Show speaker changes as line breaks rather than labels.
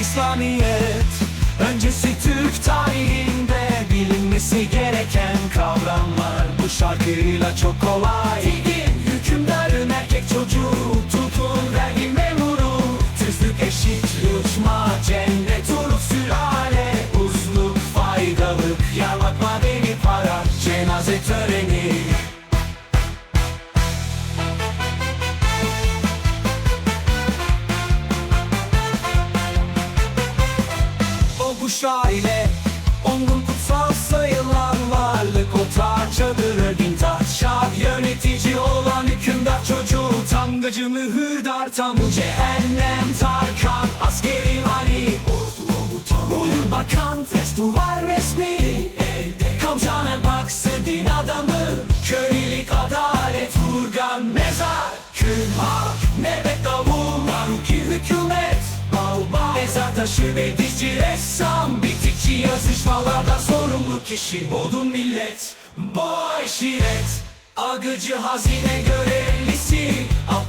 İslamiyet Öncesi Türk tarihinde bilinmesi gereken kavramlar. Bu şarkıyla çok kolay Tamgacı mühürdar tamu Cehennem Tarkan Askeri Ali Buyur bakan festival resmi. Kamçana baksı din adamı. Köylülük adalet Vurgan mezar. Kül hak Nebet davul Maruki hükümet. Balba Mezar taşı ve dizci ressam. Bitikçi yazışmalarda sorumlu kişi. Bodun millet Boy şiret Agıcı hazine Felice, ao